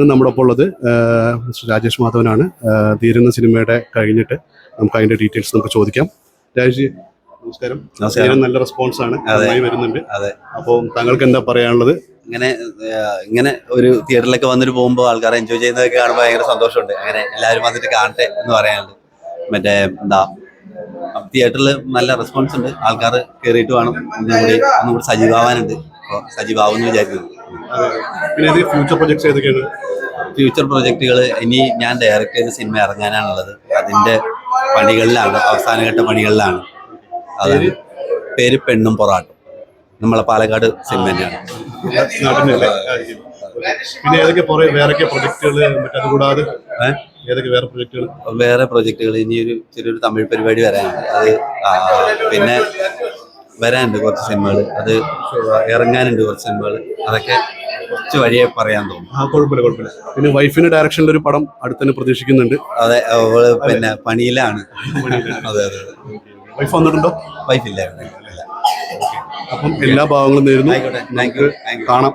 നമ്മുടെ ഒപ്പം ഉള്ളത് മിസ്റ്റർ രാജേഷ് മാധവനാണ്. തീരുന്ന സിനിമയുടെ കഴിഞ്ഞിട്ട് നമുക്ക് അതിന്റെ ഡീറ്റെയിൽസ് നമുക്ക് ചോദിക്കാം. രാജേഷ് നമസ്കാരം. നല്ല റെസ്പോൺസ് ആണ്. നന്നായി വരുന്നുണ്ട്. അതെ. അപ്പോൾ താങ്കൾക്ക് എന്താ പറയാനുള്ളത്? ഇങ്ങനെ ഇങ്ങനെ ഒരു തിയേറ്ററിലൊക്കെ വന്നിട്ട് പോകുമ്പോൾ ആൾക്കാർ എൻജോയ് ചെയ്യുന്നതൊക്കെ കാണുമ്പോൾ ഭയങ്കര സന്തോഷമുണ്ട്. അങ്ങനെ എല്ലാവരും വന്നിട്ട് കാണട്ടെ എന്ന് പറയാനുണ്ട്. മറ്റേ എന്താ തിയേറ്ററിൽ നല്ല റെസ്പോൺസ് ഉണ്ട്. ആൾക്കാർ കയറിയിട്ട് വേണം. ഒന്നും കൂടി ഒന്നും സജീവാവാനുണ്ട്. അപ്പോൾ സജീവാകുമെന്ന് വിചാരിക്കുന്നു. പിന്നെ ഇത് ഫ്യൂച്ചർ പ്രൊജക്ട്സ് ഏതൊക്കെയാണ്? ഫ്യൂച്ചർ പ്രൊജക്റ്റുകൾ ഇനി ഞാൻ ഡയറക്റ്റ് ചെയ്ത സിനിമ ഇറങ്ങാനാണുള്ളത്. അതിന്റെ പണികളിലാണ് അവസാനഘട്ട പണികളിലാണ്. അത് പേര്? പെണ്ണും പൊറാട്ടും. നമ്മളെ പാലക്കാട് സിനിമ തന്നെയാണ് പിന്നെ ഏതൊക്കെ വേറൊക്കെ പ്രൊജക്ടുകൾ അതുകൂടാതെ കൂടാതെ ഏതൊക്കെ വേറെ പ്രൊജക്ടുകൾ വേറെ പ്രൊജക്റ്റുകൾ ഇനി ഒരു ചെറിയൊരു തമിഴ് പരിപാടി വരാനുണ്ട്. അത് പിന്നെ വരാനുണ്ട് കുറച്ച് സിനിമകൾ അത് ഇറങ്ങാനുണ്ട് കുറച്ച് സിനിമകൾ അതൊക്കെ കുറച്ച് വഴിയെ പറയാൻ തോന്നും ആ കുഴപ്പമില്ല കുഴപ്പമില്ല. പിന്നെ വൈഫിന്റെ ഡയറക്ഷനിൽ ഒരു പടം അടുത്ത് തന്നെ പ്രതീക്ഷിക്കുന്നുണ്ട്. അതെ അവൾ പിന്നെ പണിയിലാണ്. അതെ അതെ വൈഫ് വന്നിട്ടുണ്ടോ? വൈഫില്ല അപ്പം എല്ലാ ഭാഗങ്ങളും നേരുന്നു. കാണാം.